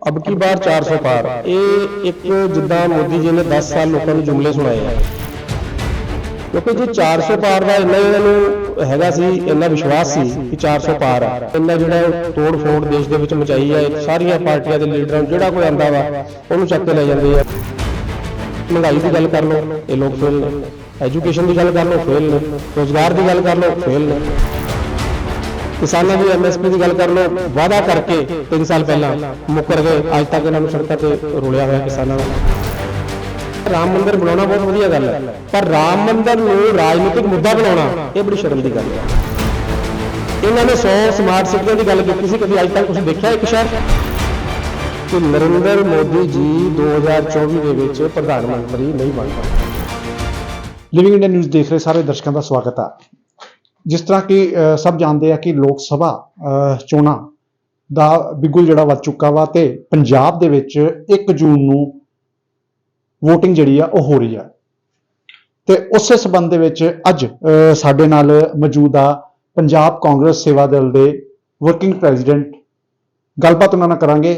ਅਬ ਕੀ ਬਾਰ 400 ਪਾਰ ਇਹ ਇੱਕ ਜਿੱਦਾਂ ਮੋਦੀ ਜੀ ਨੇ 10 ਸਾਲ ਲੋਕਾਂ ਨੂੰ ਜੁਮਲੇ ਸੁਣਾਏ ਆ ਕਿਉਂਕਿ ਜੇ 400 ਪਾਰ ਦਾ ਇੰਨਾ ਇਹਨਾਂ ਨੂੰ ਹੈਗਾ ਸੀ ਇੰਨਾ ਵਿਸ਼ਵਾਸ ਸੀ ਕਿ 400 ਪਾਰ ਆ ਇੰਨਾ ਜਿਹੜਾ ਤੋੜ ਫੋੜ ਦੇਸ਼ ਦੇ ਵਿੱਚ ਮਚਾਈ ਆ ਸਾਰੀਆਂ ਪਾਰਟੀਆਂ ਦੇ ਲੀਡਰਾਂ ਨੂੰ ਜਿਹੜਾ ਕੋਈ ਆਂਦਾ ਵਾ ਉਹਨੂੰ ਚੱਕ ਕੇ ਲੈ ਜਾਂਦੇ ਆ ਮਹਿੰਗਾਈ ਦੀ ਗੱਲ ਕਰ ਲਓ ਇਹ ਲੋਕ ਫੇਲ ਨੇ ਐਜੂਕੇਸ਼ਨ ਦੀ ਗੱਲ ਕਰ ਲਓ ਫੇਲ ਨੇ ਰੋਜ਼ਗਾਰ ਦੀ ਗੱਲ ਕਰ ਲਓ ਫੇਲ ਨੇ ਕਿਸਾਨਾਂ ਦੀ ਐਮਐਸਪੀ ਦੀ ਗੱਲ ਕਰ ਲਓ, ਵਾਅਦਾ ਕਰਕੇ 3 ਸਾਲ ਪਹਿਲਾਂ ਮੁੱਕਰ ਗਏ। ਅੱਜ ਤੱਕ ਇਹਨਾਂ ਨੂੰ ਸੜਕਾਂ ਤੇ ਰੋਲਿਆ ਹੋਇਆ ਕਿਸਾਨਾਂ ਦਾ। ਰਾਮ ਮੰਦਿਰ ਬਣਾਉਣਾ ਬਹੁਤ ਵਧੀਆ ਗੱਲ ਹੈ। ਪਰ ਰਾਮ ਮੰਦਿਰ ਨੂੰ ਰਾਜਨੀਤਿਕ ਮੁੱਦਾ ਬਣਾਉਣਾ, ਇਹ ਬੜੀ ਸ਼ਰਮ ਦੀ ਗੱਲ ਹੈ। ਇਹਨਾਂ ਨੇ 100 ਸਮਾਰਟ ਸਿਟੀਆਂ ਦੀ ਗੱਲ ਕੀਤੀ ਸੀ, ਕਦੀ ਅੱਜ ਤੱਕ ਤੁਸੀਂ ਦੇਖਿਆ ਇੱਕ ਸ਼ਹਿਰ? ਕਿ ਨਰਿੰਦਰ ਮੋਦੀ ਜੀ 2024 ਦੇ ਵਿੱਚ ਪ੍ਰਧਾਨ ਮੰਤਰੀ ਨਹੀਂ ਬਣ ਸਕਦੇ ਲਿਵਿੰਗ ਇੰਡੀਆ ਨਿਊਜ਼ ਦੇਖ ਰਹੇ ਸਾਰੇ ਦਰਸ਼ਕਾਂ ਦਾ ਸਵਾਗਤ ਹੈ ਜਿਸ ਤਰ੍ਹਾਂ ਕਿ ਸਭ ਜਾਣਦੇ ਆ ਕਿ ਲੋਕ ਸਭਾ ਚੋਣਾਂ ਦਾ ਬਿਗੁਲ ਜਿਹੜਾ ਵੱਜ ਚੁੱਕਾ ਵਾ ਤੇ ਪੰਜਾਬ ਦੇ ਵਿੱਚ 1 ਜੂਨ ਨੂੰ VOTING ਜਿਹੜੀ ਆ ਉਹ ਹੋ ਰਹੀ ਆ। ਤੇ ਉਸੇ ਸਬੰਧ ਦੇ ਵਿੱਚ ਅੱਜ ਸਾਡੇ ਨਾਲ ਮੌਜੂਦ ਆ ਪੰਜਾਬ ਕਾਂਗਰਸ ਸੇਵਾ ਦਲ ਦੇ ਵਰਕਿੰਗ ਪ੍ਰੈਜ਼ੀਡੈਂਟ। ਗੱਲਬਾਤ ਉਹਨਾਂ ਨਾਲ ਕਰਾਂਗੇ।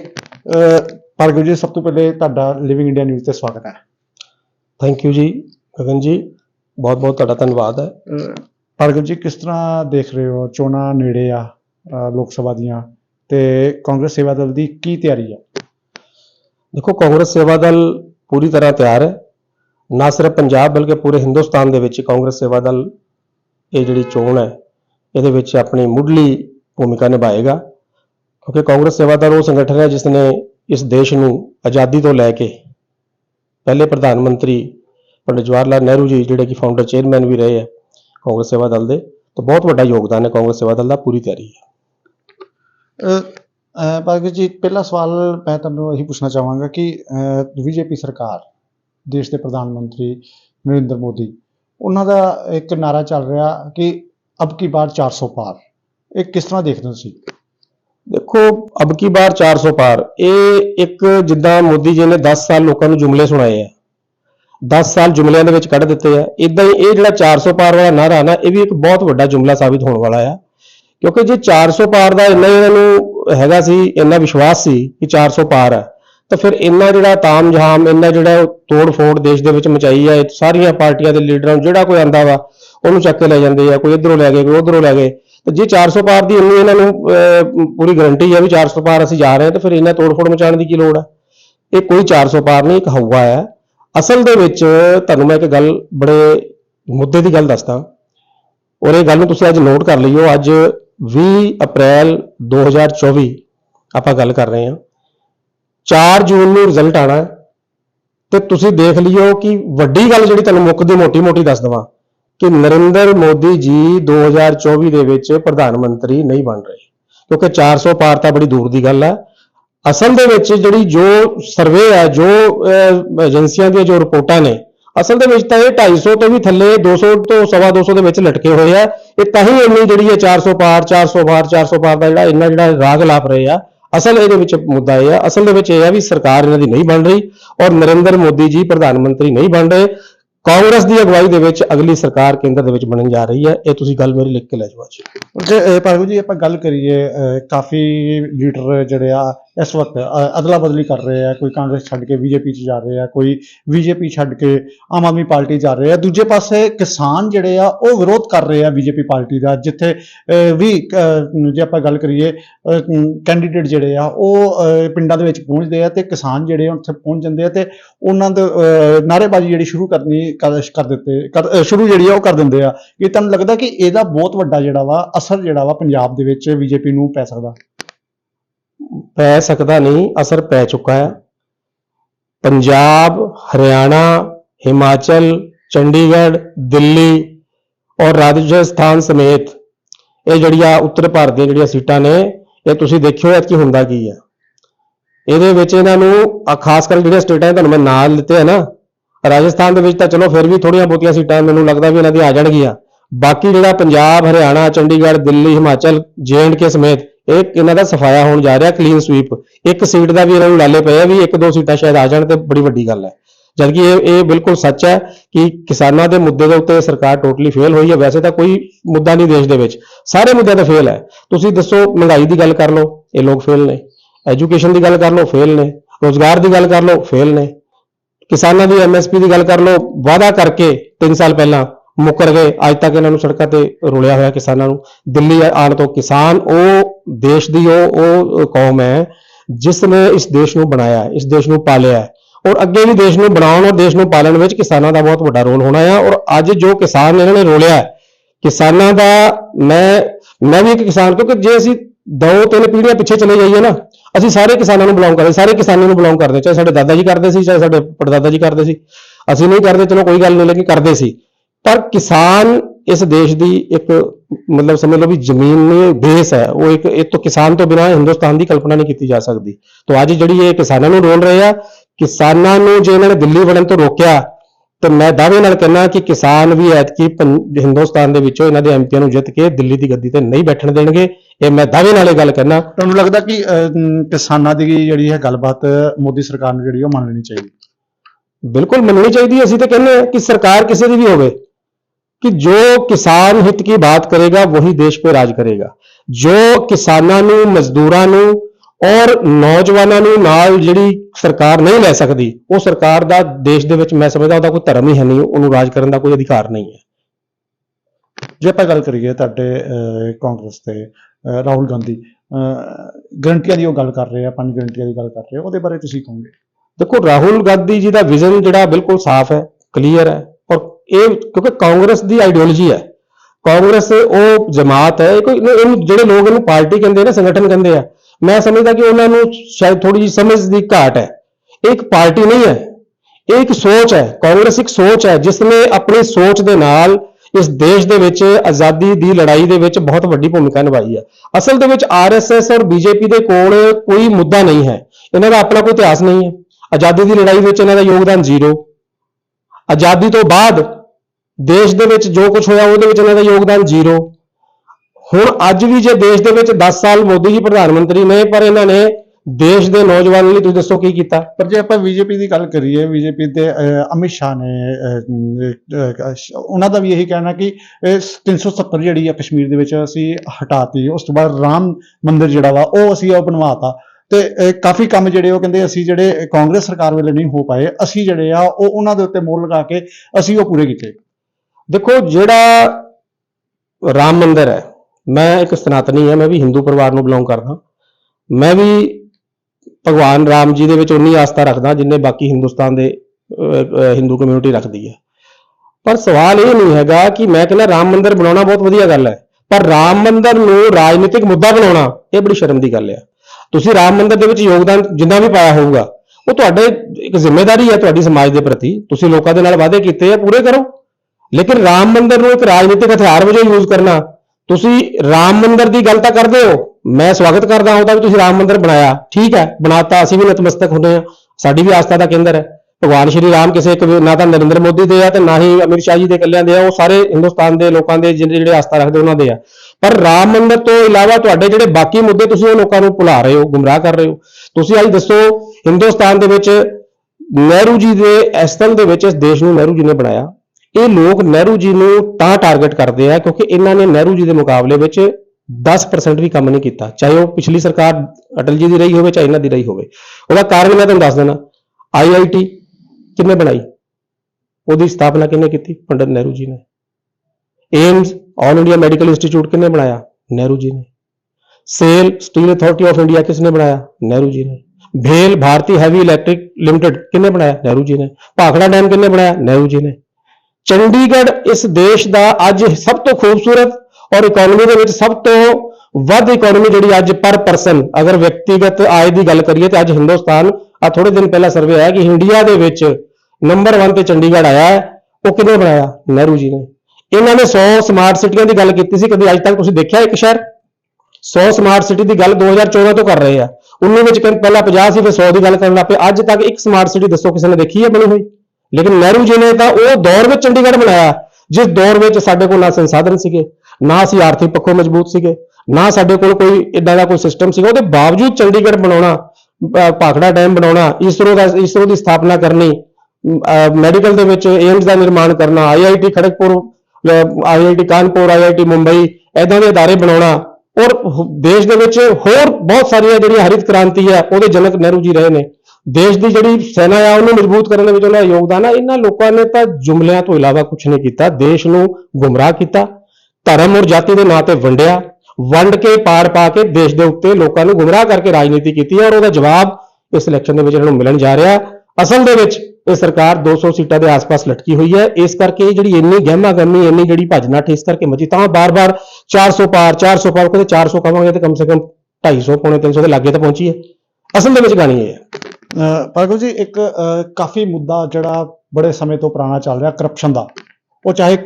ਭਾਰਗਵ ਜੀ ਸਭ ਤੋਂ ਪਹਿਲੇ ਤੁਹਾਡਾ ਲਿਵਿੰਗ ਇੰਡੀਆ ਨਿਊਜ਼ ਤੇ ਸਵਾਗਤ ਹੈ। ਥੈਂਕ ਯੂ ਜੀ ਗਗਨ ਜੀ। ਬਹੁਤ ਬਹੁਤ ਤੁਹਾਡਾ ਧੰਨਵਾਦ ਹੈ। ਭਾਰਗਵ ਜੀ, ਕਿਸ ਤਰ੍ਹਾਂ ਦੇਖ ਰਹੇ ਹੋ ਚੋਣਾਂ ਨੇੜੇ ਆ ਲੋਕ ਸਭਾ ਦੀਆਂ? ਤੇ ਕਾਂਗਰਸ ਸੇਵਾ ਦਲ ਦੀ ਕੀ ਤਿਆਰੀ ਆ? ਦੇਖੋ, ਕਾਂਗਰਸ ਸੇਵਾ ਦਲ ਪੂਰੀ ਤਰ੍ਹਾਂ ਤਿਆਰ ਹੈ। ਨਾ ਸਿਰਫ ਪੰਜਾਬ, ਬਲਕਿ ਪੂਰੇ ਹਿੰਦੁਸਤਾਨ ਦੇ ਵਿੱਚ ਕਾਂਗਰਸ ਸੇਵਾ ਦਲ ਇਹ ਜਿਹੜੀ ਚੋਣ ਹੈ, ਇਹਦੇ ਵਿੱਚ ਆਪਣੀ ਮੁੱਢਲੀ ਭੂਮਿਕਾ ਨਿਭਾਏਗਾ। ਕਿਉਂਕਿ ਕਾਂਗਰਸ ਸੇਵਾ ਦਲ ਉਹ ਸੰਗਠਨ ਹੈ ਜਿਸ ਨੇ ਇਸ ਦੇਸ਼ ਨੂੰ ਆਜ਼ਾਦੀ ਤੋਂ ਲੈ ਕੇ ਪਹਿਲੇ ਪ੍ਰਧਾਨ ਮੰਤਰੀ ਪੰਡਿਤ ਜਵਾਹਰ ਲਾਲ ਨਹਿਰੂ ਜੀ, ਜਿਹੜੇ ਕਿ ਫਾਊਂਡਰ ਚੇਅਰਮੈਨ ਵੀ ਰਹੇ ਹੈ ਕਾਂਗਰਸ ਸੇਵਾ ਦਲ ਦੇ ਤਾਂ ਬਹੁਤ ਵੱਡਾ ਯੋਗਦਾਨ ਹੈ ਕਾਂਗਰਸ ਸੇਵਾ ਦਲ ਦਾ ਪੂਰੀ ਤਿਆਰੀ ਹੈ। ਭਾਰਗਵ ਜੀ ਪਹਿਲਾ ਸਵਾਲ ਮੈਂ ਤੁਹਾਨੂੰ ਇਹੀ ਪੁੱਛਣਾ ਚਾਹਾਂਗਾ ਕਿ ਬੀਜੇਪੀ ਸਰਕਾਰ ਦੇਸ਼ ਦੇ ਪ੍ਰਧਾਨ ਮੰਤਰੀ ਨਰਿੰਦਰ ਮੋਦੀ ਉਹਨਾਂ ਦਾ ਇੱਕ ਨਾਰਾ ਚੱਲ ਰਿਹਾ ਕਿ ਅਬ ਕੀ ਬਾਰ 400 ਪਾਰ। ਇਹ ਕਿਸ ਤਰ੍ਹਾਂ ਦੇਖਦੇ ਹੋ ਤੁਸੀਂ? ਦੇਖੋ ਅਬ ਕੀ ਬਾਰ 400 ਪਾਰ ਇਹ ਇੱਕ ਜਿੱਦਾਂ ਮੋਦੀ ਜੀ ਨੇ 10 ਸਾਲ ਲੋਕਾਂ ਨੂੰ ਜੁਮਲੇ ਸੁਣਾਏ ਆ। 10 ਸਾਲ ਜੁਮਲਿਆਂ ਦੇ ਵਿੱਚ ਕੱਢ ਦਿੱਤੇ ਆ। ਇਦਾਂ ਹੀ ਇਹ ਜਿਹੜਾ 400 ਪਾਰ ਵਾਲਾ ਨਾਰਾ ਨਾ, ਇਹ ਵੀ ਇੱਕ ਬਹੁਤ ਵੱਡਾ ਜੁਮਲਾ ਸਾਬਿਤ ਹੋਣ ਵਾਲਾ ਆ। ਕਿਉਂਕਿ ਜੇ 400 ਪਾਰ ਦਾ ਇੰਨਾ ਇਹਨਾਂ ਨੂੰ ਹੈਗਾ ਸੀ, ਇੰਨਾ ਵਿਸ਼ਵਾਸ ਸੀ ਕਿ 400 ਪਾਰ ਹੈ ਤਾਂ ਫਿਰ ਇੰਨਾ ਜਿਹੜਾ ਤਾਮ ਤਾਮਝਾਮ, ਇੰਨਾ ਜਿਹੜਾ ਤੋੜ ਫੋੜ ਦੇਸ਼ ਦੇ ਵਿੱਚ ਮਚਾਈ ਆ ਸਾਰੀਆਂ ਪਾਰਟੀਆਂ ਦੇ ਲੀਡਰਾਂ ਨੂੰ ਜਿਹੜਾ ਕੋਈ ਆਂਦਾ ਵਾ, ਉਹਨੂੰ ਚੱਕ ਕੇ ਲੈ ਜਾਂਦੇ ਆ, ਕੋਈ ਇਧਰੋਂ ਲੈ ਗਏ, ਕੋਈ ਉਧਰੋਂ ਲੈ ਗਏ। ਤੇ ਜੇ 400 ਪਾਰ ਦੀ ਇੰਨੀ ਇਹਨਾਂ ਨੂੰ ਪੂਰੀ ਗਾਰੰਟੀ ਹੈ ਵੀ 400 ਪਾਰ ਅਸੀਂ ਜਾ ਰਹੇ ਹਾਂ ਤਾਂ ਫਿਰ ਇੰਨਾ ਤੋੜ ਫੋੜ ਮਚਾਉਣ ਦੀ ਕੀ ਲੋੜ ਹੈ ਇਹ ਕੋਈ 400 ਪਾਰ ਨਹੀਂ, ਇੱਕ ਹਵਾ ਹੈ ਅਸਲ ਦੇ ਵਿੱਚ ਤੁਹਾਨੂੰ ਮੈਂ ਇੱਕ ਗੱਲ ਬੜੇ ਮੁੱਦੇ ਦੀ ਗੱਲ ਦੱਸਦਾ। ਔਰ ਇਹ ਗੱਲ ਨੂੰ ਤੁਸੀਂ ਅੱਜ ਨੋਟ ਕਰ ਲਈਓ, ਅੱਜ 20 ਅਪ੍ਰੈਲ 2024 ਆਪਾਂ ਗੱਲ ਕਰ ਰਹੇ ਹਾਂ। 4 ਜੂਨ ਨੂੰ ਰਿਜ਼ਲਟ ਆਣਾ ਹੈ ਤੇ ਤੁਸੀਂ ਦੇਖ ਲਿਓ ਕਿ ਵੱਡੀ ਗੱਲ ਜਿਹੜੀ ਤੁਹਾਨੂੰ ਮੁੱਕ ਦੀ ਮੋਟੀ ਮੋਟੀ ਦੱਸ ਦਵਾਂ ਕਿ ਨਰਿੰਦਰ ਮੋਦੀ ਜੀ 2024 ਦੇ ਵਿੱਚ ਪ੍ਰਧਾਨ ਮੰਤਰੀ ਨਹੀਂ ਬਣ ਰਹੇ। ਕਿਉਂਕਿ 400 ਪਾਰ ਤਾਂ ਬੜੀ ਦੂਰ ਦੀ ਗੱਲ ਹੈ। ਅਸਲ ਦੇ ਵਿੱਚ ਜਿਹੜੀ ਜੋ ਸਰਵੇ ਹੈ ਜੋ ਏਜੰਸੀਆਂ ਦੀਆਂ ਜੋ ਰਿਪੋਰਟਾਂ ਨੇ, ਅਸਲ ਦੇ ਵਿੱਚ ਤਾਂ ਇਹ 250 ਤੋਂ ਵੀ ਥੱਲੇ 200 ਤੋਂ ਸਵਾ 200 ਦੇ ਵਿੱਚ ਲਟਕੇ ਹੋਏ ਆ। ਇਹ ਤਾਂ ਹੀ ਇੰਨੀ ਜਿਹੜੀ ਹੈ 400 ਪਾਰ 400 ਪਾਰ 400 ਪਾਰ ਦਾ ਜਿਹੜਾ ਇੰਨਾ ਜਿਹੜਾ ਰਾਗ ਲਾਪ ਰਹੇ ਆ। ਅਸਲ ਇਹਦੇ ਵਿੱਚ ਮੁੱਦਾ ਇਹ ਆ, ਅਸਲ ਦੇ ਵਿੱਚ ਇਹ ਆ ਵੀ ਸਰਕਾਰ ਇਹਨਾਂ ਦੀ ਨਹੀਂ ਬਣ ਰਹੀ ਔਰ ਨਰਿੰਦਰ ਮੋਦੀ ਜੀ ਪ੍ਰਧਾਨ ਮੰਤਰੀ ਨਹੀਂ ਬਣ ਰਹੇ। ਕਾਂਗਰਸ ਦੀ ਅਗਵਾਈ ਦੇ ਵਿੱਚ ਅਗਲੀ ਸਰਕਾਰ ਕੇਂਦਰ ਦੇ ਵਿੱਚ ਬਣਨ ਜਾ ਰਹੀ ਹੈ। ਇਹ ਤੁਸੀਂ ਗੱਲ ਮੇਰੀ ਲਿਖ ਕੇ ਲੈ ਜਾਓ ਅੱਜ। ਜੇ ਭਾਰਗਵ ਜੀ, ਆਪਾਂ ਗੱਲ ਕਰੀਏ ਕਾਫੀ ਲੀਡਰ ਜਿਹੜੇ ਆ ਇਸ ਵਕਤ ਅਦਲਾ ਬਦਲੀ ਕਰ ਰਹੇ ਆ ਕੋਈ ਕਾਂਗਰਸ ਛੱਡ ਕੇ ਬੀਜੇਪੀ ਚ ਜਾ ਰਹੇ ਆ ਕੋਈ ਬੀਜੇਪੀ ਛੱਡ ਕੇ ਆਮ ਆਦਮੀ ਪਾਰਟੀ ਜਾ ਰਹੇ ਆ। ਦੂਜੇ ਪਾਸੇ ਕਿਸਾਨ ਜਿਹੜੇ ਆ ਉਹ ਵਿਰੋਧ ਕਰ ਰਹੇ ਆ ਬੀਜੇਪੀ ਪਾਰਟੀ ਦਾ ਜਿੱਥੇ ਵੀ ਜੇ ਆਪਾਂ ਗੱਲ ਕਰੀਏ ਕੈਂਡੀਡੇਟ ਜਿਹੜੇ ਆ ਉਹ ਪਿੰਡਾਂ ਦੇ ਵਿੱਚ ਪਹੁੰਚਦੇ ਆ ਤੇ ਕਿਸਾਨ ਜਿਹੜੇ ਆ ਉੱਥੇ ਪਹੁੰਚ ਜਾਂਦੇ ਆ ਤੇ ਉਹਨਾਂ ਦੇ ਅਹ, ਨਾਅਰੇਬਾਜ਼ੀ ਜਿਹੜੀ ਸ਼ੁਰੂ ਕਰਨੀ ਕਰ ਦਿੱਤੇ ਕਰ- ਸ਼ੁਰੂ ਜਿਹੜੀ ਆ ਉਹ ਕਰ ਦਿੰਦੇ ਆ। ਇਹ ਤੁਹਾਨੂੰ ਲੱਗਦਾ ਕਿ ਇਹਦਾ ਬਹੁਤ ਵੱਡਾ ਜਿਹੜਾ ਵਾ ਅਸਰ ਜਿਹੜਾ ਵਾ ਪੰਜਾਬ ਦੇ ਵਿੱਚ ਬੀਜੇਪੀ ਨੂੰ ਪੈ ਸਕਦਾ? ਪੈ ਸਕਦਾ ਨਹੀਂ, ਅਸਰ ਪੈ ਚੁੱਕਾ ਹੈ। ਪੰਜਾਬ, ਹਰਿਆਣਾ, ਹਿਮਾਚਲ, ਚੰਡੀਗੜ੍ਹ, ਦਿੱਲੀ ਔਰ ਰਾਜਸਥਾਨ ਸਮੇਤ ਇਹ ਜਿਹੜੀਆਂ ਉੱਤਰ ਭਾਰਤ ਦੀਆਂ ਜਿਹੜੀਆਂ ਸੀਟਾਂ ਨੇ, ਇਹ ਤੁਸੀਂ ਦੇਖਿਓ ਐਤਕੀ ਹੁੰਦਾ ਕੀ ਹੈ। ਇਹਦੇ ਵਿੱਚ ਇਹਨਾਂ ਨੂੰ ਆਹ ਖਾਸ ਕਰ ਜਿਹੜੀਆਂ ਸਟੇਟਾਂ ਤੁਹਾਨੂੰ ਮੈਂ ਨਾਲ ਲਿੱਤੇ ਆ ਨਾ, ਰਾਜਸਥਾਨ ਦੇ ਵਿੱਚ ਤਾਂ ਚਲੋ ਫਿਰ ਵੀ ਥੋੜੀਆਂ ਬਹੁਤੀਆਂ ਸੀਟਾਂ ਮੈਨੂੰ ਲੱਗਦਾ ਵੀ ਇਹਨਾਂ ਦੀ ਆ ਜਾਣਗੀਆਂ। ਬਾਕੀ ਜਿਹੜਾ ਪੰਜਾਬ, ਹਰਿਆਣਾ, ਚੰਡੀਗੜ੍ਹ, ਦਿੱਲੀ, ਹਿਮਾਚਲ ਕੇ ਸਮੇਤ ਇਹ ਇਹਨਾਂ ਦਾ ਸਫਾਇਆ ਹੋਣ ਜਾ ਰਿਹਾ ਕਲੀਨ ਸਵੀਪ ਇੱਕ ਸੀਟ ਦਾ ਵੀ ਇਹਨਾਂ ਨੂੰ ਲਾਲੇ ਪਏ ਆ ਵੀ ਇੱਕ ਦੋ ਸੀਟਾਂ ਸ਼ਾਇਦ ਆ ਜਾਣ ਤੇ ਬੜੀ ਵੱਡੀ ਗੱਲ ਹੈ। ਜਦਕਿ ਇਹ ਇਹ ਬਿਲਕੁਲ ਸੱਚ ਹੈ ਕਿ ਕਿਸਾਨਾਂ ਦੇ ਮੁੱਦੇ ਦੇ ਉੱਤੇ ਸਰਕਾਰ ਟੋਟਲੀ ਫੇਲ ਹੋਈ ਹੈ। ਵੈਸੇ ਤਾਂ ਕੋਈ ਮੁੱਦਾ ਨਹੀਂ ਦੇਸ਼ ਦੇ ਵਿੱਚ। ਸਾਰੇ ਮੁੱਦਿਆਂ ਤੇ ਫੇਲ ਹੈ। ਤੁਸੀਂ ਦੱਸੋ, ਮਹਿੰਗਾਈ ਦੀ ਗੱਲ ਕਰ ਲਓ, ਇਹ ਲੋਕ ਫੇਲ ਨੇ। ਐਜੂਕੇਸ਼ਨ ਦੀ ਗੱਲ ਕਰ ਲਓ ਫੇਲ ਨੇ। ਰੋਜ਼ਗਾਰ ਦੀ ਗੱਲ ਕਰ ਲਓ ਫੇਲ ਨੇ। ਕਿਸਾਨਾਂ ਦੀ ਐਮਐਸਪੀ ਦੀ ਗੱਲ ਕਰ ਲਓ, ਵਾਅਦਾ ਕਰਕੇ 3 ਸਾਲ ਪਹਿਲਾਂ ਮੁੱਕਰ ਗਏ। ਅੱਜ ਤੱਕ ਇਹਨਾਂ ਨੂੰ ਸੜਕਾਂ ਤੇ ਰੁਲਿਆ ਹੋਇਆ ਕਿਸਾਨਾਂ ਨੂੰ। ਦਿੱਲੀ ਆਉਣ ਤੋਂ ਕਿਸਾਨ ਉਹ ਦੇਸ਼ ਦੀ ਉਹ ਉਹ ਕੌਮ ਹੈ ਜਿਸ ਨੇ ਇਸ ਦੇਸ਼ ਨੂੰ ਬਣਾਇਆ ਹੈ, ਇਸ ਦੇਸ਼ ਨੂੰ ਪਾਲਿਆ ਹੈ। ਔਰ ਅੱਗੇ ਵੀ ਦੇਸ਼ ਨੂੰ ਬਣਾਉਣ ਔਰ ਦੇਸ਼ ਨੂੰ ਪਾਲਣ ਵਿੱਚ ਕਿਸਾਨਾਂ ਦਾ ਬਹੁਤ ਵੱਡਾ ਰੋਲ ਹੋਣਾ ਹੈ। ਔਰ ਅੱਜ ਜੋ ਕਿਸਾਨ ਇਹਨਾਂ ਨੇ ਰੋਲਿਆ ਕਿਸਾਨਾਂ ਦਾ ਮੈਂ ਮੈਂ ਵੀ ਇੱਕ ਕਿਸਾਨ ਕਿਉਂਕਿ ਜੇ ਅਸੀਂ ਦੋ ਤਿੰਨ ਪੀੜ੍ਹੀਆਂ ਪਿੱਛੇ ਚਲੇ ਜਾਈਏ ਨਾ ਅਸੀਂ ਸਾਰੇ ਕਿਸਾਨਾਂ ਨੂੰ ਬਿਲੋਂਗ ਕਰਦੇ ਸਾਰੇ ਕਿਸਾਨਾਂ ਨੂੰ ਬਿਲੋਂਗ ਕਰਦੇ ਚਾਹੇ ਸਾਡੇ ਦਾਦਾ ਜੀ ਕਰਦੇ ਸੀ ਚਾਹੇ ਸਾਡੇ ਪੜਦਾਦਾ ਜੀ ਕਰਦੇ ਸੀ। ਅਸੀਂ ਨਹੀਂ ਕਰਦੇ ਚਲੋ ਕੋਈ ਗੱਲ ਨਹੀਂ ਲੇਕਿਨ ਕਰਦੇ ਸੀ। ਪਰ ਕਿਸਾਨ ਇਸ ਦੇਸ਼ ਦੀ ਇੱਕ ਮਤਲਬ ਸਮਝ ਲਓ ਵੀ ਜ਼ਮੀਨੀ ਬੇਸ ਹੈ ਉਹ ਇੱਕ ਇਹ ਤੋਂ ਕਿਸਾਨ ਤੋਂ ਬਿਨਾਂ ਹਿੰਦੁਸਤਾਨ ਦੀ ਕਲਪਨਾ ਨਹੀਂ ਕੀਤੀ ਜਾ ਸਕਦੀ। ਤੋਂ ਅੱਜ ਜਿਹੜੀ ਇਹ ਕਿਸਾਨਾਂ ਨੂੰ ਰੋਲ ਰਹੇ ਆ ਕਿਸਾਨਾਂ ਨੂੰ ਜੇ ਇਹਨਾਂ ਨੇ ਦਿੱਲੀ ਵੜਨ ਤੋਂ ਰੋਕਿਆ ਤੇ ਮੈਂ ਦਾਅਵੇ ਨਾਲ ਕਹਿੰਦਾ ਕਿ ਕਿਸਾਨ ਵੀ ਐਤਕੀ ਹਿੰਦੁਸਤਾਨ ਦੇ ਵਿੱਚੋਂ ਇਹਨਾਂ ਦੇ ਐਮਪੀਆਂ ਨੂੰ ਜਿੱਤ ਕੇ ਦਿੱਲੀ ਦੀ ਗੱਦੀ ਤੇ ਨਹੀਂ ਬੈਠਣ ਦੇਣਗੇ ਇਹ ਮੈਂ ਦਾਅਵੇ ਨਾਲ ਇਹ ਗੱਲ ਕਹਿੰਦਾ। ਤੁਹਾਨੂੰ ਲੱਗਦਾ ਕਿ ਕਿਸਾਨਾਂ ਦੀ ਜਿਹੜੀ ਹੈ ਗੱਲਬਾਤ ਮੋਦੀ ਸਰਕਾਰ ਨੂੰ ਜਿਹੜੀ ਉਹ ਮੰਨ ਲੈਣੀ ਚਾਹੀਦੀ? ਬਿਲਕੁਲ ਮੰਨਣੀ ਚਾਹੀਦੀ ਅਸੀਂ ਤਾਂ ਕਹਿੰਦੇ ਹਾਂ ਕਿ ਸਰਕਾਰ ਕਿਸੇ ਦੀ ਵੀ ਹੋਵੇ। ਕਿ ਜੋ ਕਿਸਾਨ ਹਿੱਤ की बात करेगा वही देश पे राज करेगा ਜੋ ਕਿਸਾਨਾਂ ਨੂੰ ਮਜ਼ਦੂਰਾਂ ਨੂੰ ਔਰ ਨੌਜਵਾਨਾਂ ਨੂੰ ਨਾਲ ਜਿਹੜੀ ਸਰਕਾਰ ਨਹੀਂ ਲੈ ਸਕਦੀ ਉਹ ਸਰਕਾਰ ਦਾ ਦੇਸ਼ ਦੇ ਵਿੱਚ ਮੈਂ ਸਮਝਦਾ ਉਹਦਾ ਕੋਈ ਧਰਮ ਹੀ ਹੈ ਨਹੀਂ ਉਹਨੂੰ ਰਾਜ ਕਰਨ ਦਾ ਕੋਈ ਅਧਿਕਾਰ ਨਹੀਂ ਹੈ ਜੇ ਆਪਾਂ ਗੱਲ ਕਰੀਏ ਤੁਹਾਡੇ ਅਹ, ਕਾਂਗਰਸ ਤੇ ਅਹ, ਰਾਹੁਲ ਗਾਂਧੀ ਅਹ, ਗਰੰਟੀਆਂ ਦੀ ਉਹ ਗੱਲ ਕਰ ਰਹੇ ਆ ਪੰਜ ਗਰੰਟੀਆਂ ਦੀ ਗੱਲ ਕਰ ਰਹੇ ਆ ਉਹਦੇ ਬਾਰੇ ਤੁਸੀਂ ਕਹੋਗੇ ਦੇਖੋ ਰਾਹੁਲ ਗਾਂਧੀ ਜੀ ਦਾ ਵਿਜ਼ਨ ਜਿਹੜਾ ਬਿਲਕੁਲ ਸਾਫ਼ ਹੈ ਕਲੀਅਰ ਹੈ ਔਰ ਇਹ ਕਿਉਂਕਿ ਕਾਂਗਰਸ ਦੀ ਆਈਡੀਓਲੋਜੀ ਹੈ। ਕਾਂਗਰਸ ਉਹ ਜਮਾਤ ਹੈ, ਇਹ ਕੋਈ ਇਹਨੂੰ ਜਿਹੜੇ ਲੋਕ ਇਹਨੂੰ ਪਾਰਟੀ ਕਹਿੰਦੇ ਨੇ, ਸੰਗਠਨ ਕਹਿੰਦੇ ਆ, ਮੈਂ ਸਮਝਦਾ ਕਿ ਉਹਨਾਂ ਨੂੰ ਸ਼ਾਇਦ ਥੋੜੀ ਜਿਹੀ ਸਮਝ ਦੀ ਘਾਟ ਹੈ। ਇਹ ਇੱਕ ਪਾਰਟੀ ਨਹੀਂ ਹੈ, ਇਹ ਇੱਕ ਸੋਚ ਹੈ, ਕਾਂਗਰਸ ਇੱਕ ਸੋਚ ਹੈ, ਜਿਸ ਨੇ ਆਪਣੀ ਸੋਚ ਦੇ ਨਾਲ ਇਸ ਦੇਸ਼ ਦੇ ਵਿੱਚ ਆਜ਼ਾਦੀ ਦੀ ਲੜਾਈ ਦੇ ਵਿੱਚ ਬਹੁਤ ਵੱਡੀ ਭੂਮਿਕਾ ਨਿਭਾਈ ਹੈ। ਅਸਲ ਦੇ ਵਿੱਚ ਆਰਐਸਐਸ ਔਰ ਬੀਜੇਪੀ ਦੇ ਕੋਲ ਕੋਈ ਮੁੱਦਾ ਨਹੀਂ ਹੈ। ਇਹਨਾਂ ਦਾ ਆਪਣਾ ਕੋਈ ਇਤਿਹਾਸ ਨਹੀਂ ਹੈ। ਆਜ਼ਾਦੀ ਦੀ ਲੜਾਈ ਵਿੱਚ ਇਹਨਾਂ ਦਾ ਯੋਗਦਾਨ ਜ਼ੀਰੋ। ਆਜ਼ਾਦੀ ਤੋਂ ਬਾਅਦ ਦੇਸ਼ ਦੇ ਵਿੱਚ ਜੋ ਕੁਝ ਹੋਇਆ ਉਹਦੇ ਵਿੱਚ ਇਹਨਾਂ ਦਾ ਯੋਗਦਾਨ ਜ਼ੀਰੋ। ਹੁਣ ਅੱਜ ਵੀ ਜੇ ਦੇਸ਼ ਦੇ ਵਿੱਚ 10 ਸਾਲ ਮੋਦੀ ਜੀ ਪ੍ਰਧਾਨ ਮੰਤਰੀ ਨੇ ਪਰ ਇਹਨਾਂ ਨੇ ਦੇਸ਼ ਦੇ ਨੌਜਵਾਨਾਂ ਲਈ ਤੁਸੀਂ ਦੱਸੋ ਕੀ ਕੀਤਾ? ਪਰ ਜੇ ਆਪਾਂ ਬੀਜੇਪੀ ਦੀ ਗੱਲ ਕਰੀਏ ਬੀਜੇਪੀ ਦੇ ਅਮਿਤ ਸ਼ਾਹ ਨੇ ਉਹਨਾਂ ਦਾ ਵੀ ਇਹੀ ਕਹਿਣਾ ਕਿ ਇਹ 370 ਜਿਹੜੀ ਆ ਕਸ਼ਮੀਰ ਦੇ ਵਿੱਚ ਅਸੀਂ ਹਟਾਤੀ ਉਸ ਤੋਂ ਬਾਅਦ ਰਾਮ ਮੰਦਿਰ ਜਿਹੜਾ ਵਾ ਉਹ ਅਸੀਂ ਉਹ ਬਣਵਾਤਾ। ਤੇ ਅਹ, ਕਾਫੀ ਕੰਮ ਜਿਹੜੇ ਉਹ ਕਹਿੰਦੇ ਅਸੀਂ ਜਿਹੜੇ ਕਾਂਗਰਸ ਸਰਕਾਰ ਵੇਲੇ ਨਹੀਂ ਹੋ ਪਾਏ ਅਸੀਂ ਜਿਹੜੇ ਆ ਉਹ ਉਹਨਾਂ ਦੇ ਉੱਤੇ ਮੋਹਰ ਲਗਾ ਕੇ ਅਸੀਂ ਉਹ ਪੂਰੇ ਕੀਤੇ। ਦੇਖੋ, ਜਿਹੜਾ ਰਾਮ ਮੰਦਿਰ ਹੈ, ਮੈਂ ਇੱਕ ਸਨਾਤਨੀ ਹਾਂ, ਮੈਂ ਵੀ ਹਿੰਦੂ ਪਰਿਵਾਰ ਨੂੰ ਬਿਲੋਂਗ ਕਰਦਾ ਮੈਂ ਵੀ ਭਗਵਾਨ ਰਾਮ ਜੀ ਦੇ ਵਿੱਚ ਉਨੀ ਆਸਥਾ ਰੱਖਦਾ ਜਿੰਨੇ ਬਾਕੀ ਹਿੰਦੁਸਤਾਨ ਦੇ ਹਿੰਦੂ ਕਮਿਊਨਿਟੀ ਰੱਖਦੀ ਹੈ। ਪਰ ਸਵਾਲ ਇਹ ਨਹੀਂ ਹੈਗਾ ਕਿ ਮੈਂ ਕਹਿੰਦਾ ਰਾਮ ਮੰਦਿਰ ਬਣਾਉਣਾ ਬਹੁਤ ਵਧੀਆ ਗੱਲ ਹੈ, ਪਰ ਰਾਮ ਮੰਦਿਰ ਨੂੰ ਰਾਜਨੀਤਿਕ ਮੁੱਦਾ ਬਣਾਉਣਾ ਇਹ ਬੜੀ ਸ਼ਰਮ ਦੀ ਗੱਲ ਹੈ। ਤੁਸੀਂ ਰਾਮ ਮੰਦਿਰ ਦੇ ਵਿੱਚ ਯੋਗਦਾਨ ਜਿੰਨਾ ਵੀ ਪਾਇਆ ਹੋਊਗਾ, ਉਹ ਤੁਹਾਡੇ ਇੱਕ ਜ਼ਿੰਮੇਵਾਰੀ ਹੈ ਤੁਹਾਡੀ ਸਮਾਜ ਦੇ ਪ੍ਰਤੀ। ਤੁਸੀਂ ਲੋਕਾਂ ਦੇ ਨਾਲ ਵਾਅਦੇ ਕੀਤੇ ਆ, ਪੂਰੇ ਕਰੋ। ਲੇਕਿਨ ਰਾਮ ਮੰਦਰ ਨੂੰ ਇੱਕ ਰਾਜਨੀਤਿਕ ਹਥਿਆਰ ਵਜੋਂ ਯੂਜ਼ ਕਰਨਾ, ਤੁਸੀਂ ਰਾਮ ਮੰਦਰ ਦੀ ਗੱਲ ਤਾਂ ਕਰਦੇ ਹੋ, ਮੈਂ ਸਵਾਗਤ ਕਰਦਾ ਹਾਂ ਉਹਦਾ ਵੀ ਤੁਸੀਂ ਰਾਮ ਮੰਦਰ ਬਣਾਇਆ, ਠੀਕ ਹੈ, ਬਣਾਤਾ, ਅਸੀਂ ਵੀ ਨਤਮਸਤਕ ਹੁੰਦੇ ਹਾਂ, ਸਾਡੀ ਵੀ ਆਸਥਾ ਦਾ ਕੇਂਦਰ ਹੈ। ਭਗਵਾਨ ਸ਼੍ਰੀ ਰਾਮ ਕਿਸੇ ਇੱਕ ਨਾ ਤਾਂ ਨਰਿੰਦਰ ਮੋਦੀ ਦੇ ਆ ਤੇ ਨਾ ਹੀ ਅਮਿਤ ਸ਼ਾਹ ਜੀ ਦੇ ਇਕੱਲਿਆਂ ਦੇ ਆ, ਉਹ ਸਾਰੇ ਹਿੰਦੁਸਤਾਨ ਦੇ ਲੋਕਾਂ ਦੇ ਜਿਹੜੇ ਜਿਹੜੇ ਆਸਥਾ ਰੱਖਦੇ ਉਹਨਾਂ ਦੇ ਆ। ਪਰ ਰਾਮ ਮੰਦਰ ਤੋਂ ਇਲਾਵਾ ਤੁਹਾਡੇ ਜਿਹੜੇ ਬਾਕੀ ਮੁੱਦੇ ਤੁਸੀਂ ਉਹ ਲੋਕਾਂ ਨੂੰ ਭੁਲਾ ਰਹੇ ਹੋ, ਗੁੰਮਰਾਹ ਕਰ ਰਹੇ ਹੋ। ਤੁਸੀਂ ਅੱਜ ਦੱਸੋ, ਹਿੰਦੁਸਤਾਨ ਦੇ ਵਿੱਚ ਨਹਿਰੂ ਜੀ ਦੇ ਅਸਲ ਦੇ ਵਿੱਚ ਇਸ ਦੇਸ਼ ਨੂੰ ਨਹਿਰੂ ਜੀ ਨੇ ਬਣਾਇਆ। ਇਹ ਲੋਕ ਨਹਿਰੂ ਜੀ ਨੂੰ ਤਾਂ ਟਾਰਗੇਟ ਕਰਦੇ ਆ ਕਿਉਂਕਿ ਇਹਨਾਂ ਨੇ ਨਹਿਰੂ ਜੀ ਦੇ ਮੁਕਾਬਲੇ ਵਿੱਚ 10% ਵੀ ਕੰਮ ਨਹੀਂ ਕੀਤਾ। ਚਾਹੇ ਉਹ ਪਿਛਲੀ ਸਰਕਾਰ ਅਟਲ ਜੀ ਦੀ ਰਹੀ ਹੋਵੇ ਚਾਹੇ ਇਹਨਾਂ ਦੀ ਰਹੀ ਹੋਵੇ। ਉਹਦਾ ਕਾਰਨ ਮੈਂ ਤੁਹਾਨੂੰ ਦੱਸ ਦੇਣਾ ਆਈਆਈਟੀ ਕਿੰਨੇ ਬਣਾਈ? ਉਹਦੀ ਸਥਾਪਨਾ ਕਿੰਨੇ ਕੀਤੀ? ਪੰਡਿਤ ਨਹਿਰੂ ਜੀ ਨੇ। AIIMS all India medical institute ਕਿੰਨੇ ਬਣਾਇਆ? ਨਹਿਰੂ ਜੀ ਨੇ। SAIL steel authority of India ਕਿਸਨੇ ਬਣਾਇਆ? ਨਹਿਰੂ ਜੀ ਨੇ। ਭੇਲ ਭਾਰਤੀ ਹੈਵੀ ਇਲੈਕਟ੍ਰਿਕ ਲਿਮਟਿਡ ਕਿੰਨੇ ਬਣਾਇਆ? ਨਹਿਰੂ ਜੀ ਨੇ। ਭਾਖੜਾ ਡੈਮ ਕਿੰਨੇ ਬਣਾਇਆ? ਨਹਿਰੂ ਜੀ ਨੇ। ਚੰਡੀਗੜ੍ਹ ਇਸ ਦੇਸ਼ ਦਾ ਅੱਜ ਸਭ ਤੋਂ ਖੂਬਸੂਰਤ ਔਰ ਇਕਨੋਮੀ ਦੇ ਵਿੱਚ ਸਭ ਤੋਂ ਵੱਧ ਇਕਨੋਮੀ ਜਿਹੜੀ ਅੱਜ ਪਰ ਪਰਸਨ ਅਗਰ ਵਿਅਕਤੀਗਤ ਆਏ ਦੀ ਗੱਲ ਕਰੀਏ ਤਾਂ ਅੱਜ ਹਿੰਦੁਸਤਾਨ ਆ ਥੋੜੇ ਦਿਨ ਪਹਿਲਾਂ ਸਰਵੇ ਆਇਆ ਕਿ ਇੰਡੀਆ ਦੇ ਵਿੱਚ ਨੰਬਰ 1 ਤੇ ਚੰਡੀਗੜ੍ਹ ਆਇਆ ਹੈ, ਉਹ ਕਿਹਨੇ ਬਣਾਇਆ? ਨਹਿਰੂ ਜੀ ਨੇ। ਇਹਨਾਂ ਨੇ 100 ਸਮਾਰਟ ਸਿਟੀਆਂ ਦੀ ਗੱਲ ਕੀਤੀ ਸੀ, ਕਦੀ ਅੱਜ ਤੱਕ ਤੁਸੀਂ ਦੇਖਿਆ ਇੱਕ ਸ਼ਹਿਰ? 100 ਸਮਾਰਟ ਸਿਟੀ ਦੀ ਗੱਲ 2014 ਤੋਂ ਕਰ ਰਹੇ ਆ। 19 ਵਿੱਚ ਕਹਿੰਦੇ ਪਹਿਲਾਂ 50 ਸੀ, ਫਿਰ 100 ਦੀ ਗੱਲ ਕਰਨ ਲੱਗ ਪਏ। ਅੱਜ ਤੱਕ ਇੱਕ ਸਮਾਰਟ ਸਿਟੀ ਦੱਸੋ, ਕਿਸੇ ਨੇ ਦੇਖੀ ਹੈ ਬਣੀ ਹੋਈ? ਲੇਕਿਨ ਨਹਿਰੂ ਜੀ ਨੇ ਤਾਂ ਉਹ ਦੌਰ ਵਿੱਚ ਚੰਡੀਗੜ੍ਹ ਬਣਾਇਆ ਜਿਸ ਦੌਰ ਵਿੱਚ ਸਾਡੇ ਕੋਲ ਨਾ ਸੰਸਾਧਨ ਸੀਗੇ ਨਾ ਅਸੀਂ ਆਰਥਿਕ ਪੱਖੋਂ ਮਜ਼ਬੂਤ ਸੀਗੇ ਨਾ ਸਾਡੇ ਕੋਲ ਕੋਈ ਇਦਾਂ ਦਾ ਕੋਈ ਸਿਸਟਮ ਸੀਗਾ ਉਹਦੇ ਬਾਵਜੂਦ ਚੰਡੀਗੜ੍ਹ ਬਣਾਉਣਾ ਅਹ ਭਾਖੜਾ ਡੈਮ ਬਣਾਉਣਾ ਇਸਰੋ ਦਾ ਇਸਰੋ ਦੀ ਸਥਾਪਨਾ ਕਰਨੀ ਮੈਡੀਕਲ ਦੇ ਵਿੱਚ ਏਮਸ ਦਾ ਨਿਰਮਾਣ ਕਰਨਾ IIT Kharagpur IIT Kanpur IIT Mumbai ਐਦਾਂ ਦੇ ادارے ਬਣਾਉਣਾ ਔਰ ਹੁ- ਦੇਸ਼ ਦੇ ਵਿੱਚ ਹੋਰ ਬਹੁਤ ਸਾਰੀਆਂ ਜਿਹੜੀਆਂ ਹਰਿਤ ਕ੍ਰਾਂਤੀ ਆ ਉਹਦੇ ਜਨਕ ਨਹਿਰੂ ਜੀ ਰਹੇ ਨੇ ਦੇਸ਼ ਦੀ ਜਿਹੜੀ ਸੈਨਾ ਆ, ਉਹਨੂੰ ਮਜ਼ਬੂਤ ਕਰਨ ਦੇ ਵਿੱਚ ਉਹਨਾਂ ਦਾ ਯੋਗਦਾਨ ਆ। ਇਹਨਾਂ ਲੋਕਾਂ ਨੇ ਤਾਂ ਜੁਮਲਿਆਂ ਤੋਂ ਇਲਾਵਾ ਕੁਝ ਨਹੀਂ ਕੀਤਾ। ਦੇਸ਼ ਨੂੰ ਗੁੰਮਰਾਹ ਕੀਤਾ। ਧਰਮ ਔਰ ਜਾਤੀ ਦੇ ਨਾਂ ਤੇ ਵੰਡਿਆ। ਵੰਡ ਕੇ ਪਾੜ ਪਾ ਕੇ ਦੇਸ਼ ਦੇ ਉੱਤੇ ਲੋਕਾਂ ਨੂੰ ਗੁੰਮਰਾਹ ਕਰਕੇ ਰਾਜਨੀਤੀ ਕੀਤੀ ਹੈ ਔਰ ਉਹਦਾ ਜਵਾਬ ਇਸ ਇਲੈਕਸ਼ਨ ਦੇ ਵਿੱਚ ਇਹਨਾਂ ਨੂੰ ਮਿਲਣ ਜਾ ਰਿਹਾ। ਅਸਲ ਦੇ ਵਿੱਚ ਇਹ ਸਰਕਾਰ 200 ਸੀਟਾਂ ਦੇ ਆਸ-ਪਾਸ ਲਟਕੀ ਹੋਈ ਹੈ। ਇਸ ਕਰਕੇ ਇਹ ਜਿਹੜੀ ਇੰਨੀ ਗਹਿਮਾ ਗਹਿਮੀ ਇੰਨੀ ਜਿਹੜੀ ਭਜਨਾ ਠੇਸ ਕਰਕੇ ਮਚੀ। ਤਾਂ ਬਾਰ-ਬਾਰ 400 ਪਾਰ 400 ਪਾਰ ਕਦੇ 400 ਕਵਾਂਗੇ ਤੇ ਕਮ ਸੇ ਕਮ 250 ਪੌਣੇ 300 ਦੇ ਲਾਗੇ ਤਾਂ ਪਹੁੰਚੀ ਹੈ ਅਸਲ ਦੇ ਵਿੱਚ ਗਾਣੀ ਇਹ ਹੈ। ਭਾਰਗਵ ਜੀ, ਇੱਕ ਕਾਫੀ ਮੁੱਦਾ ਜਿਹੜਾ ਬੜੇ ਸਮੇਂ ਤੋਂ ਪੁਰਾਣਾ ਚੱਲ ਰਿਹਾ ਕਰਪਸ਼ਨ ਦਾ। ਉਹ ਚਾਹੇ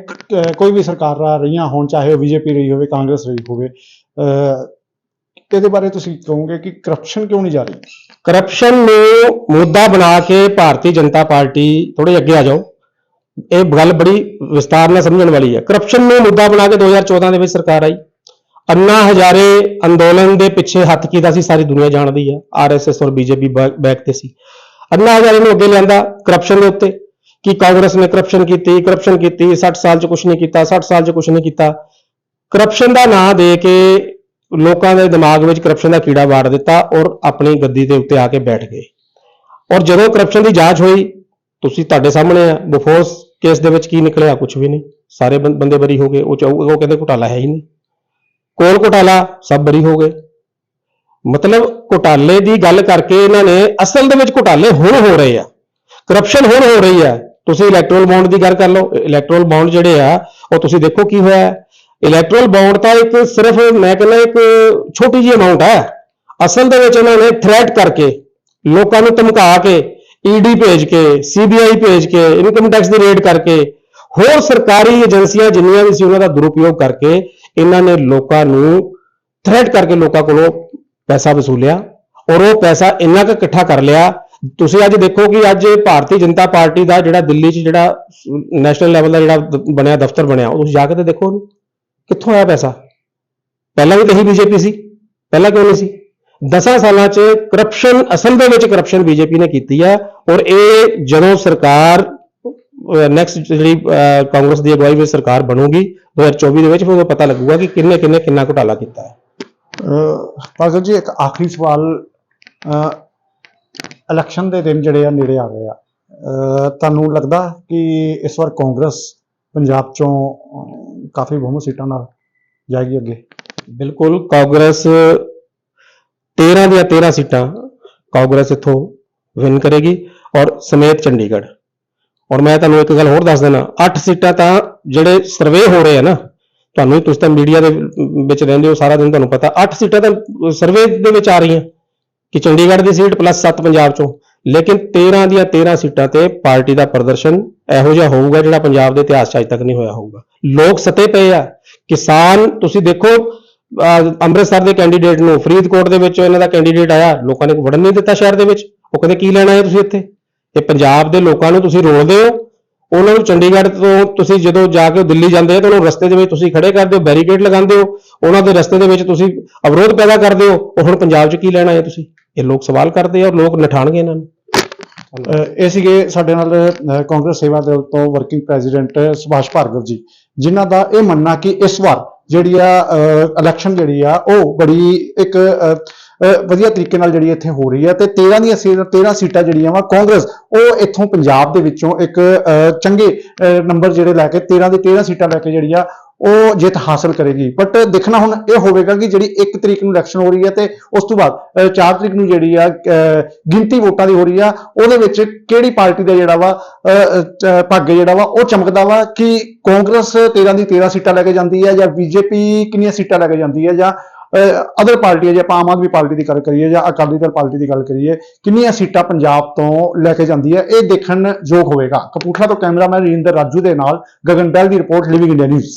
ਕੋਈ ਵੀ ਸਰਕਾਰ ਰਹੀਆਂ ਹੋਣ, ਚਾਹੇ ਉਹ ਬੀਜੇਪੀ ਰਹੀ ਹੋਵੇ, ਕਾਂਗਰਸ ਰਹੀ ਹੋਵੇ ਇਹਦੇ ਬਾਰੇ ਤੁਸੀਂ ਕਹੋਗੇ ਕਿ ਕਰਪਸ਼ਨ ਕਿਉਂ ਨਹੀਂ ਜਾ ਰਹੀ? ਕਰਪਸ਼ਨ ਨੂੰ ਮੁੱਦਾ ਬਣਾ ਕੇ ਭਾਰਤੀ ਜਨਤਾ ਪਾਰਟੀ ਥੋੜੇ ਅੱਗੇ ਆ ਜਾਓ। ਇਹ ਗੱਲ ਬੜੀ ਵਿਸਤਾਰ ਨਾਲ ਸਮਝਣ ਵਾਲੀ ਹੈ। ਕਰਪਸ਼ਨ ਨੂੰ ਮੁੱਦਾ ਬਣਾ ਕੇ 2014 ਦੇ ਵਿੱਚ ਸਰਕਾਰ ਆਈ। ਅੰਨਾ ਹਜ਼ਾਰੇ ਅੰਦੋਲਨ ਦੇ ਪਿੱਛੇ ਹੱਥ ਕੀਤਾ ਸੀ? ਸਾਰੀ ਦੁਨੀਆ ਜਾਣਦੀ ਹੈ ਆਰਐਸਐਸ ਔਰ ਬੀਜੇਪੀ ਬੈਕ ਤੇ ਸੀ। ਅੰਨਾ ਹਜ਼ਾਰੇ ਨੂੰ ਅੱਗੇ ਲਿਆਂਦਾ ਕਰਪਸ਼ਨ ਦੇ ਉੱਤੇ। ਕਿ ਕਾਂਗਰਸ ਨੇ ਕਰਪਸ਼ਨ ਕੀਤੀ ਕਰਪਸ਼ਨ ਕੀਤੀ 60 ਸਾਲ 'ਚ ਕੁਝ ਨਹੀਂ ਕੀਤਾ 60 ਸਾਲ 'ਚ ਕੁਝ ਨਹੀਂ ਕੀਤਾ। ਕਰਪਸ਼ਨ ਦਾ ਨਾਂ ਦੇ ਕੇ ਲੋਕਾਂ ਦੇ ਦਿਮਾਗ ਵਿੱਚ ਕਰਪਸ਼ਨ ਦਾ ਕੀੜਾ ਵਾੜ ਦਿੱਤਾ ਔਰ ਆਪਣੀ ਗੱਦੀ ਦੇ ਉੱਤੇ ਆ ਕੇ ਬੈਠ ਗਏ। ਔਰ ਜਦੋਂ ਕਰਪਸ਼ਨ ਦੀ ਜਾਂਚ ਹੋਈ, ਤੁਸੀਂ ਤੁਹਾਡੇ ਸਾਹਮਣੇ ਆ, ਬਫੋਰਸ ਕੇਸ ਦੇ ਵਿੱਚ ਕੀ ਨਿਕਲਿਆ? ਕੁਝ ਵੀ ਨਹੀਂ। ਸਾਰੇ ਬੰ- ਬੰਦੇ ਬਰੀ ਹੋ ਗਏ। ਉਹ ਚਾਹੂ ਉਹ ਕਹਿੰਦੇ ਘੁਟਾਲਾ ਹੈ ਹੀ ਨਹੀਂ। ਕੋਲ ਘੁਟਾਲਾ, ਸਭ ਬਰੀ ਹੋ ਗਏ। ਮਤਲਬ ਘੁਟਾਲੇ ਦੀ ਗੱਲ ਕਰਕੇ ਇਹਨਾਂ ਨੇ ਅਸਲ ਦੇ ਵਿੱਚ ਘੁਟਾਲੇ ਹੁਣ ਹੋ ਰਹੇ ਆ। ਕਰਪਸ਼ਨ ਹੁਣ ਹੋ ਰਹੀ ਆ। ਤੁਸੀਂ ਇਲੈਕਟ੍ਰੋਲ ਬੌਂਡ ਦੀ ਗੱਲ ਕਰ ਲਓ। ਇਲੈਕਟ੍ਰੋਲ ਬੌਂਡ ਜਿਹੜੇ ਆ, ਉਹ ਤੁਸੀਂ ਦੇਖੋ ਕੀ ਹੋਇਆ। ਇਲੈਕਟ੍ਰੋਲ ਬੌਂਡ ਤਾਂ ਇੱਕ ਸਿਰਫ ਮੈਂ ਕਹਿੰਦਾ ਇੱਕ ਛੋਟੀ ਜਿਹੀ ਅਮਾਉਂਟ ਹੈ ਅਸਲ ਦੇ ਵਿੱਚ ਇਹਨਾਂ ਨੇ ਥ੍ਰੈਟ ਕਰਕੇ ਲੋਕਾਂ ਨੂੰ ਧਮਕਾ ਕੇ ਈਡੀ ਭੇਜ ਕੇ ਸੀਬੀਆਈ ਭੇਜ ਕੇ ਇਨਕਮ ਟੈਕਸ ਦੀ ਰੇਡ ਕਰਕੇ ਹੋਰ ਸਰਕਾਰੀ ਏਜੰਸੀਆਂ ਜਿੰਨੀਆਂ ਵੀ ਸੀ ਉਹਨਾਂ ਦਾ ਦੁਰਉਪਯੋਗ ਕਰਕੇ ਇਹਨਾਂ ਨੇ ਲੋਕਾਂ ਨੂੰ ਥ੍ਰੈਟ ਕਰਕੇ ਲੋਕਾਂ ਕੋਲੋਂ ਪੈਸਾ ਵਸੂਲਿਆ ਔਰ ਉਹ ਪੈਸਾ ਇੰਨਾ ਕੁ ਇਕੱਠਾ ਕਰ ਲਿਆ। ਤੁਸੀਂ ਅੱਜ ਦੇਖੋ ਕਿ ਅੱਜ ਭਾਰਤੀ ਜਨਤਾ ਪਾਰਟੀ ਦਾ ਜਿਹੜਾ ਦਿੱਲੀ 'ਚ ਜਿਹੜਾ ਨੈਸ਼ਨਲ ਲੈਵਲ ਦਾ ਜਿਹੜਾ ਬਣਿਆ ਦਫ਼ਤਰ ਬਣਿਆ, ਉਹ ਤੁਸੀਂ ਜਾ ਕੇ ਤੇ ਦੇਖੋ ਉਹਨੂੰ। ਕਿੱਥੋਂ ਆਇਆ ਪੈਸਾ? ਪਹਿਲਾਂ ਵੀ ਤਾਂ ਇਹੀ ਬੀਜੇਪੀ ਸੀ, ਪਹਿਲਾਂ ਕਿਉਂ ਨਹੀਂ ਸੀ? 10 ਸਾਲਾਂ 'ਚ ਕਰਪਸ਼ਨ ਅਸਲ ਦੇ ਵਿੱਚ ਕਰਪਸ਼ਨ ਬੀਜੇਪੀ ਨੇ ਕੀਤੀ ਆ ਔਰ ਇਹ ਜਦੋਂ ਸਰਕਾਰ ਨੈਕਸਟ ਜਿਹੜੀ ਕਾਂਗਰਸ ਦੀ ਅਗਵਾਈ ਵਿੱਚ ਸਰਕਾਰ ਬਣੂਗੀ 2024 ਦੇ ਵਿੱਚ ਫਿਰ ਉਹ ਪਤਾ ਲੱਗੂਗਾ ਕਿ ਕਿੰਨੇ ਕਿੰਨੇ ਕਿੰਨਾ ਘੁਟਾਲਾ ਕੀਤਾ ਹੈ। ਭਾਰਗਵ ਜੀ ਇੱਕ ਆਖਰੀ ਸਵਾਲ ਇਲੈਕਸ਼ਨ ਦੇ ਦਿਨ ਜਿਹੜੇ ਆ ਨੇੜੇ ਆ ਗਏ ਆ। ਤੁਹਾਨੂੰ ਲੱਗਦਾ ਕਿ ਇਸ ਵਾਰ ਕਾਂਗਰਸ ਪੰਜਾਬ ਚੋਂ ਕਾਫੀ ਬਹੁਮਤ ਸੀਟਾਂ ਨਾਲ ਜਾਏਗੀ ਅੱਗੇ? ਬਿਲਕੁਲ ਕਾਂਗਰਸ 13 ਦੀਆਂ 13 ਸੀਟਾਂ ਕਾਂਗਰਸ ਇੱਥੋਂ ਵਿਨ ਕਰੇਗੀ ਔਰ ਸਮੇਤ ਚੰਡੀਗੜ੍ਹ। ਔਰ ਮੈਂ ਤੁਹਾਨੂੰ ਇੱਕ ਗੱਲ ਹੋਰ ਦੱਸ ਦੇਣਾ 8 ਸੀਟਾਂ ਤਾਂ ਜਿਹੜੇ ਸਰਵੇ ਹੋ ਰਹੇ ਆ ਨਾ, ਤੁਹਾਨੂੰ ਤੁਸੀਂ ਤਾਂ ਮੀਡੀਆ ਦੇ ਵਿੱਚ ਰਹਿੰਦੇ ਹੋ, ਸਾਰਾ ਦਿਨ ਤੁਹਾਨੂੰ ਪਤਾ 8 ਸੀਟਾਂ ਤਾਂ ਸਰਵੇ ਦੇ ਵਿੱਚ ਆ ਰਹੀਆਂ, ਕਿ ਚੰਡੀਗੜ੍ਹ ਦੀ ਸੀਟ ਪਲੱਸ 7 ਪੰਜਾਬ ਚੋਂ, ਲੇਕਿਨ 13 ਦੀਆਂ 13 ਸੀਟਾਂ ਤੇ ਪਾਰਟੀ ਦਾ ਪ੍ਰਦਰਸ਼ਨ ਇਹੋ ਜਿਹਾ ਹੋਊਗਾ ਜਿਹੜਾ ਪੰਜਾਬ ਦੇ ਇਤਿਹਾਸ 'ਚ ਅੱਜ ਤੱਕ ਨਹੀਂ ਹੋਇਆ ਹੋਊਗਾ। ਲੋਕ ਸਤੇ ਪਏ ਆ, ਕਿਸਾਨ, ਤੁਸੀਂ ਦੇਖੋ ਅੰਮ੍ਰਿਤਸਰ ਦੇ ਕੈਂਡੀਡੇਟ ਨੂੰ, ਫਰੀਦਕੋਟ ਦੇ ਵਿੱਚ ਇਹਨਾਂ ਦਾ ਕੈਂਡੀਡੇਟ ਆਇਆ, ਲੋਕਾਂ ਨੇ ਵੜਨ ਨਹੀਂ ਦਿੱਤਾ ਸ਼ਹਿਰ ਦੇ ਵਿੱਚ, ਉਹ ਕਹਿੰਦੇ ਕੀ ਲੈਣਾ ਹੈ ਤੁਸੀਂ ਇੱਥੇ? ਇਹ ਪੰਜਾਬ ਦੇ ਲੋਕਾਂ ਨੂੰ ਤੁਸੀਂ ਰੋਲਦੇ ਹੋ, ਉਹਨਾਂ ਨੂੰ ਚੰਡੀਗੜ੍ਹ ਤੋਂ ਤੁਸੀਂ ਜਦੋਂ ਜਾ ਕੇ ਦਿੱਲੀ ਜਾਂਦੇ ਹੋ, ਤਾਂ ਉਹਨੂੰ ਰਸਤੇ ਦੇ ਵਿੱਚ ਤੁਸੀਂ ਖੜੇ ਕਰਦੇ ਹੋ, ਬੈਰੀਕੇਡ ਲਗਾਉਂਦੇ ਹੋ, ਉਹਨਾਂ ਦੇ ਰਸਤੇ ਦੇ ਵਿੱਚ ਤੁਸੀਂ ਅਵਰੋਧ ਪੈਦਾ ਕਰਦੇ ਹੋ, ਉਹ ਹੁਣ ਪੰਜਾਬ 'ਚ ਕੀ ਲੈਣਾ ਹੈ ਤੁਸੀਂ? ਇਹ ਲੋਕ ਸਵਾਲ ਕਰਦੇ ਆ ਔਰ ਲੋਕ ਨਠਾਣਗੇ ਇਹਨਾਂ ਨੂੰ। ਇਹ ਸੀਗੇ ਸਾਡੇ ਨਾਲ ਕਾਂਗਰਸ ਸੇਵਾ ਦਲ ਤੋਂ ਵਰਕਿੰਗ ਪ੍ਰੈਜ਼ੀਡੈਂਟ ਸੁਭਾਸ਼ ਭਾਰਗਵ ਜੀ, ਜਿਨ੍ਹਾਂ ਦਾ ਇਹ ਮੰਨਣਾ ਕਿ ਇਸ ਵਾਰ ਜਿਹੜੀ ਆ ਇਲੈਕਸ਼ਨ ਜਿਹੜੀ ਆ, ਉਹ ਬੜੀ ਇੱਕ ਵਧੀਆ ਤਰੀਕੇ ਨਾਲ ਜਿਹੜੀ ਇੱਥੇ ਹੋ ਰਹੀ ਹੈ ਤੇ 13 ਦੀਆਂ ਸੀ 13 ਸੀਟਾਂ ਜਿਹੜੀਆਂ ਵਾ ਕਾਂਗਰਸ ਉਹ ਇੱਥੋਂ ਪੰਜਾਬ ਦੇ ਵਿੱਚੋਂ ਇੱਕ ਅਹ, ਚੰਗੇ ਨੰਬਰ ਜਿਹੜੇ ਲੈ ਕੇ 13 ਦੇ 13 ਸੀਟਾਂ ਲੈ ਕੇ ਜਿਹੜੀ ਆ ਉਹ ਜਿੱਤ ਹਾਸਲ ਕਰੇਗੀ। ਬਟ ਦੇਖਣਾ ਹੁਣ ਇਹ ਹੋਵੇਗਾ ਕਿ ਜਿਹੜੀ 1 ਤਰੀਕ ਨੂੰ ਇਲੈਕਸ਼ਨ ਹੋ ਰਹੀ ਹੈ ਤੇ ਉਸ ਤੋਂ ਬਾਅਦ 4 ਤਰੀਕ ਨੂੰ ਜਿਹੜੀ ਆ ਅਹ, ਗਿਣਤੀ ਵੋਟਾਂ ਦੀ ਹੋ ਰਹੀ ਆ ਉਹਦੇ ਵਿੱਚ ਕਿਹੜੀ ਪਾਰਟੀ ਦਾ ਜਿਹੜਾ ਵਾ ਅਹ, ਅਹ, ਜਿਹੜਾ ਵਾ ਉਹ ਚਮਕਦਾ ਵਾ ਕਿ ਕਾਂਗਰਸ 13 ਦੀ 13 ਸੀਟਾਂ ਲੈ ਕੇ ਜਾਂਦੀ ਹੈ ਜਾਂ ਬੀਜੇਪੀ ਕਿੰਨੀਆਂ ਸੀਟਾਂ ਲੈ ਕੇ ਜਾਂਦੀ ਹੈ ਜਾਂ ਅਦਰ ਪਾਰਟੀਆਂ, ਜੇ ਆਪਾਂ ਆਮ ਆਦਮੀ ਪਾਰਟੀ ਦੀ ਗੱਲ ਕਰੀਏ ਜਾਂ ਅਕਾਲੀ ਦਲ ਪਾਰਟੀ ਦੀ ਗੱਲ ਕਰੀਏ, ਕਿੰਨੀਆਂ ਸੀਟਾਂ ਪੰਜਾਬ ਤੋਂ ਲੈ ਕੇ ਜਾਂਦੀ ਹੈ, ਇਹ ਦੇਖਣ ਯੋਗ ਹੋਵੇਗਾ। ਕਪੂਰਥਲਾ ਤੋਂ ਕੈਮਰਾਮੈਨ ਰਿੰਦਰ ਰਾਜੂ ਦੇ ਨਾਲ ਗਗਨ ਬੈਲ ਦੀ ਰਿਪੋਰਟ ਲਿਵਿੰਗ ਇੰਡੀਆ ਨਿਊਜ਼